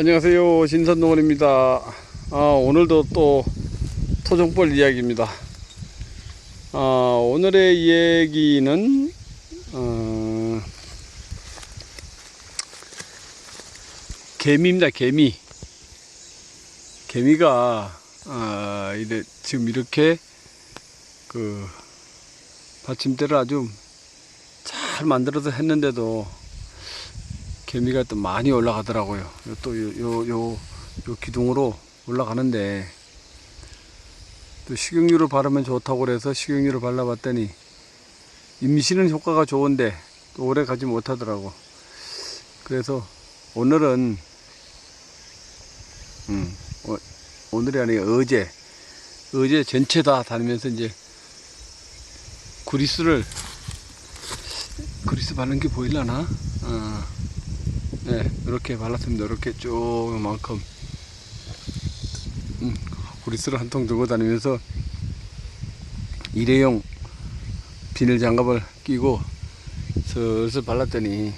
안녕하세요. 신선농원입니다. 아, 오늘도 또 토종벌 이야기입니다. 아, 오늘의 얘기는 어, 개미입니다 개미. 개미가 아, 이래, 지금 이렇게 그 받침대를 아주 잘 만들어서 했는데도 개미가 또 많이 올라가더라고요. 또 요 요 요 요 기둥으로 올라가는데 또 식용유를 바르면 좋다고 그래서 식용유를 발라봤더니 임시는 효과가 좋은데 또 오래 가지 못하더라고. 그래서 오늘은 음, 어, 오늘이 아니라 어제 어제 전체 다 다니면서 이제 그리스를 그리스 바른 게 보일라나? 어. 네, 이렇게 발랐습니다. 이렇게 쭉 이만큼 음, 그리스를 한 통 들고 다니면서 일회용 비닐 장갑을 끼고 슬슬 발랐더니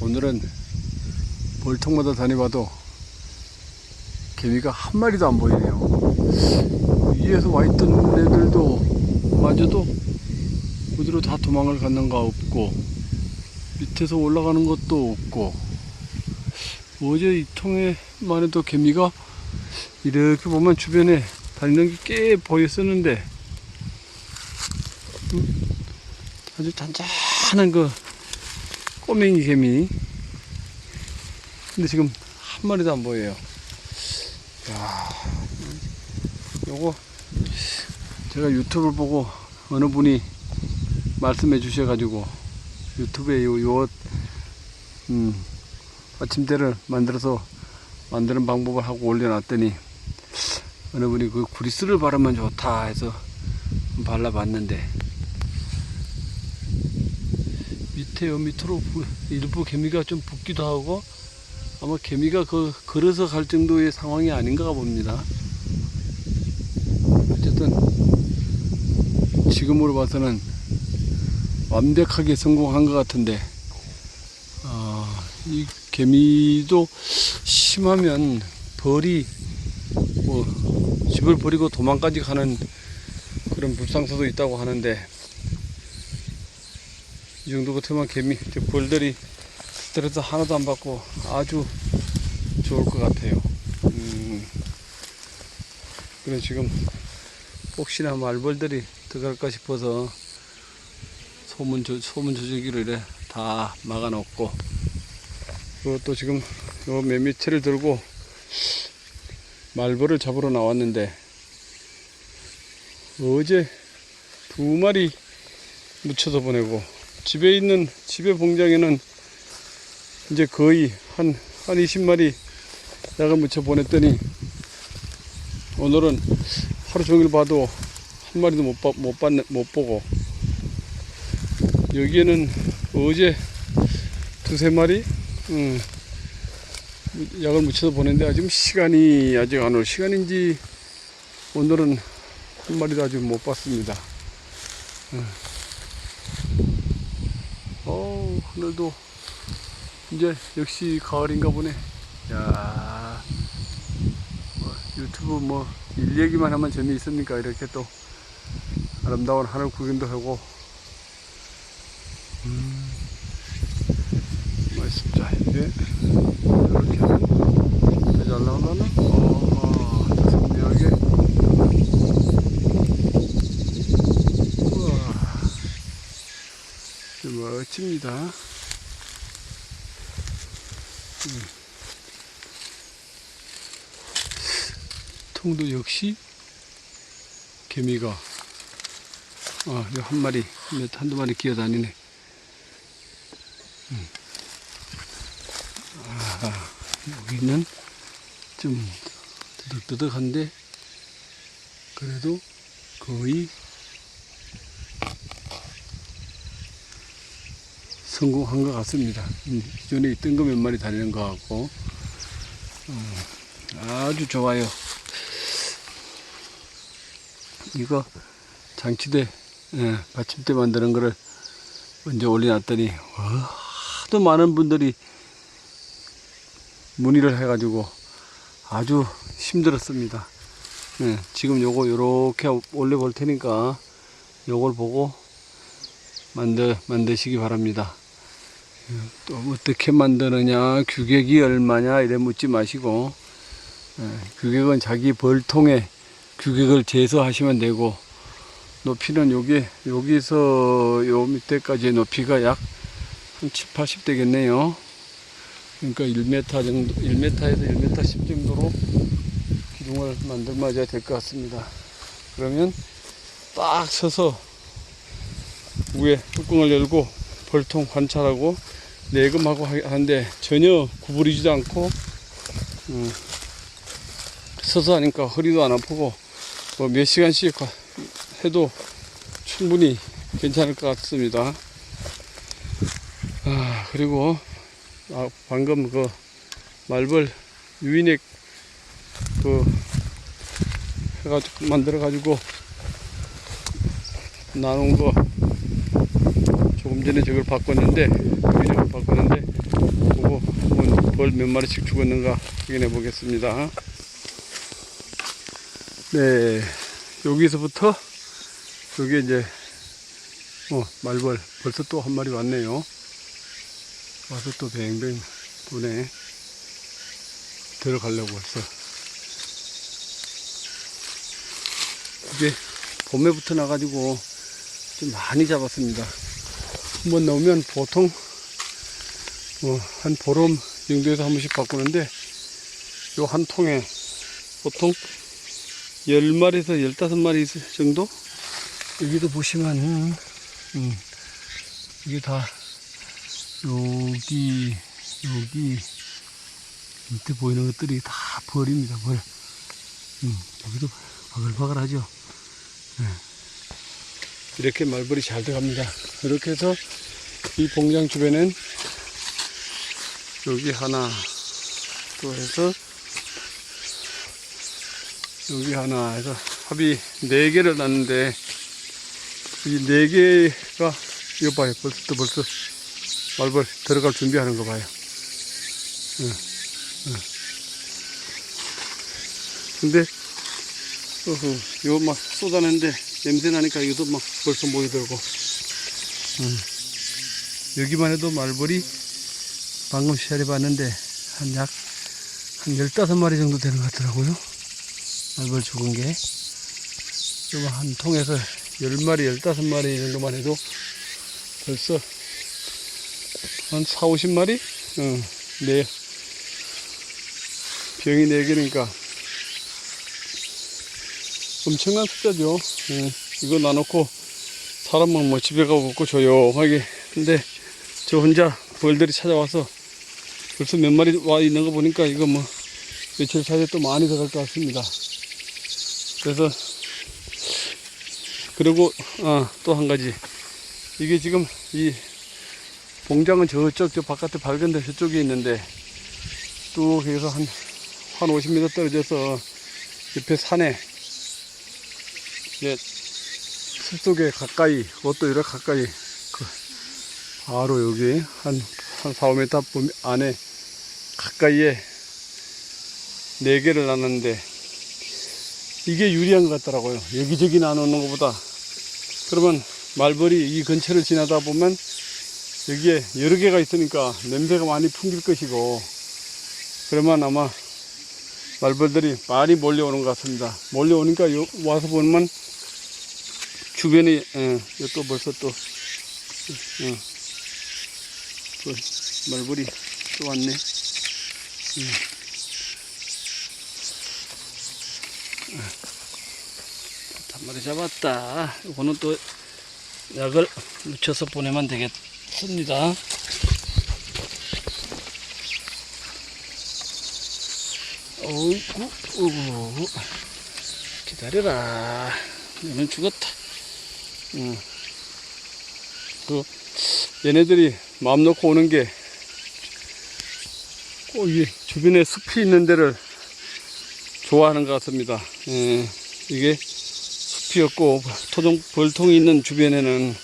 오늘은 볼통마다 다녀봐도 개미가 한 마리도 안 보이네요. 위에서 와 있던 애들도 마저도 어디로 다 도망을 갔는가 없고 밑에서 올라가는 것도 없고. 어제 이 통에만 해도 개미가 이렇게 보면 주변에 다니는 게 꽤 보였었는데 음, 아주 잔잔한 그 꼬맹이 개미. 근데 지금 한 마리도 안 보여요. 야 요거 제가 유튜브를 보고 어느 분이 말씀해 주셔가지고 유튜브에 요, 요, 음, 받침대를 만들어서 만드는 방법을 하고 올려놨더니 어느 분이 그 구리스를 바르면 좋다 해서 발라봤는데 밑에 요 밑으로 부- 일부 개미가 좀 붓기도 하고 아마 개미가 그 걸어서 갈 정도의 상황이 아닌가 봅니다. 어쨌든 지금으로 봐서는 완벽하게 성공한 것 같은데 어, 이 개미도 심하면 벌이 뭐 집을 버리고 도망까지 가는 그런 불상사도 있다고 하는데 이 정도 같으면 개미 저 벌들이 스트레스 하나도 안 받고 아주 좋을 것 같아요. 음, 그래 지금 혹시나 말벌들이 들어갈까 싶어서 소문 조, 소문 조절기를 이래 다 막아놓고 또 지금 요 매미채를 들고 말벌을 잡으러 나왔는데 어제 두 마리 묻혀서 보내고 집에 있는 집에 봉장에는 이제 거의 한, 한 20마리 약을 묻혀 보냈더니 오늘은 하루 종일 봐도 한 마리도 못, 봐, 못, 봤, 못 보고 여기에는 어제 두세 마리 음, 약을 묻혀서 보냈는데 지금 시간이 아직 안 올 시간인지 오늘은 한 마리도 아직 못 봤습니다. 음. 어, 하늘도 이제 역시 가을인가 보네. 야, 뭐 유튜브 뭐 일 얘기만 하면 재미있습니까? 이렇게 또 아름다운 하늘 구경도 하고 음, 멋있습니다. 이게 이렇게 하면 잘 나오려나? 어, 어, 선명하게. 우와, 멋집니다. 음. 통도 역시 개미가 어, 이한 마리, 몇, 한두 마리 기어다니네. 음. 아, 여기는 좀 뜨득뜨득한데, 그래도 거의 성공한 것 같습니다. 음, 기존에 있던 거 몇 마리 다니는 것 같고, 어, 아주 좋아요. 이거 장치대 예, 받침대 만드는 거를 먼저 올려놨더니 와 하도 많은 분들이 문의를 해가지고 아주 힘들었습니다. 네, 지금 요거 요렇게 올려볼 테니까 요걸 보고 만들, 만드시기 바랍니다. 또 어떻게 만드느냐, 규격이 얼마냐, 이래 묻지 마시고, 예, 규격은 자기 벌통에 규격을 재서하시면 되고, 높이는 여기, 여기서 요 밑에까지의 높이가 약 한 7, 80 되겠네요. 그러니까 1m 정도, 1m에서 1m 10 정도로 기둥을 만들 맞아야 될 것 같습니다. 그러면 딱 서서 위에 뚜껑을 열고 벌통 관찰하고 내금하고 하- 하는데 전혀 구부리지도 않고 음, 서서 하니까 허리도 안 아프고 뭐 몇 시간씩 가- 해도 충분히 괜찮을 것 같습니다. 아 그리고 아, 방금 그 말벌 유인액 그 해가지고 만들어 가지고 나눈 거 조금 전에 저걸 바꿨는데 유인액을 바꿨는데 그거 한번 벌 몇 마리씩 죽었는가 확인해 보겠습니다. 네 여기서부터 여기 이제 어 말벌 벌써 또 한 마리 왔네요. 와서 또 뱅뱅 도네 들어가려고 벌써 이게 봄에부터 나가지고 좀 많이 잡았습니다. 한번 나오면 보통 뭐한 보름 정도에서 한 번씩 바꾸는데 요 한 통에 보통 10마리에서 15마리 정도? 여기도 보시면 음, 이게 다 여기 여기 밑에 보이는 것들이 다 벌입니다 벌. 음, 여기도 바글바글하죠. 네. 이렇게 말벌이 잘 들어갑니다 이렇게 해서 이 봉장 주변엔 여기 하나 또 해서 여기 하나 해서 합이 네 개를 놨는데 이 네 개가 이거 봐요 벌써 또 벌써 말벌 들어갈 준비하는 거 봐요. 응, 응. 근데 어허, 이거 막 쏟아내는데 냄새 나니까 이것도 막 벌써 모여들고 응. 여기만 해도 말벌이 방금 시야해 봤는데 한 약 한 15마리 정도 되는 것 같더라고요. 말벌 죽은 게. 한 통에서 10마리, 15마리 정도만 해도 벌써 한 4, 50마리? 어, 네. 병이 4개니까. 엄청난 숫자죠. 예, 이거 놔놓고 사람만 뭐 집에 가고 먹고 조용하게. 근데 저 혼자 벌들이 찾아와서 벌써 몇 마리 와 있는 거 보니까 이거 뭐 며칠 사이에 또 많이 들어갈 것 같습니다. 그래서 그리고 아, 또 한 가지 이게 지금 이 봉장은 저쪽 저 바깥에 밝은 데 저쪽에 있는데 또 여기서 한, 한 50m 떨어져서 옆에 산에 이제 숲속에 가까이 그것도 이렇게 가까이 그 바로 여기 한, 한 4, 5m 보- 안에 가까이에 네 개를 놨는데 이게 유리한 것 같더라고요. 여기저기 나누는 것보다. 그러면 말벌이 이 근처를 지나다 보면 여기에 여러 개가 있으니까 냄새가 많이 풍길 것이고 그러면 아마 말벌들이 많이 몰려오는 것 같습니다. 몰려오니까 요, 와서 보면 주변에 예, 또 벌써 또 예, 또 말벌이 또 왔네. 음. 한 마리 잡았다. 이거는 또 약을 묻혀서 보내면 되겠습니다. 어이구, 어이구. 기다려라. 얘는 죽었다. 응. 그, 얘네들이 마음 놓고 오는 게, 꼭이 주변에 숲이 있는 데를 좋아하는 것 같습니다. 예, 이게 숲이었고, 토종 벌통이 있는 주변에는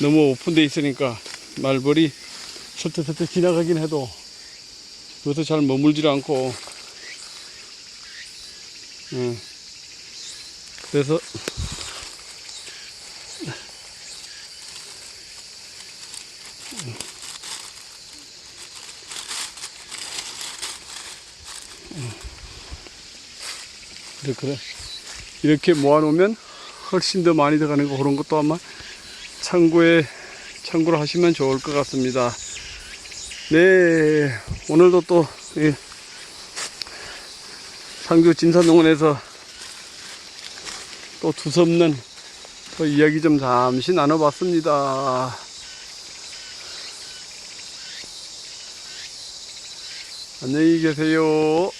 너무 오픈되어 있으니까 말벌이 설때설때 지나가긴 해도 여기서 잘 머물질 않고 응. 그래서 그래 이렇게 모아놓으면 훨씬 더 많이 들어가는 거 그런 것도 아마 참고에 참고를 하시면 좋을 것 같습니다. 네 오늘도 또이 상주 진산농원에서 또 두섭는 또 이야기 좀 잠시 나눠봤습니다. 안녕히 계세요.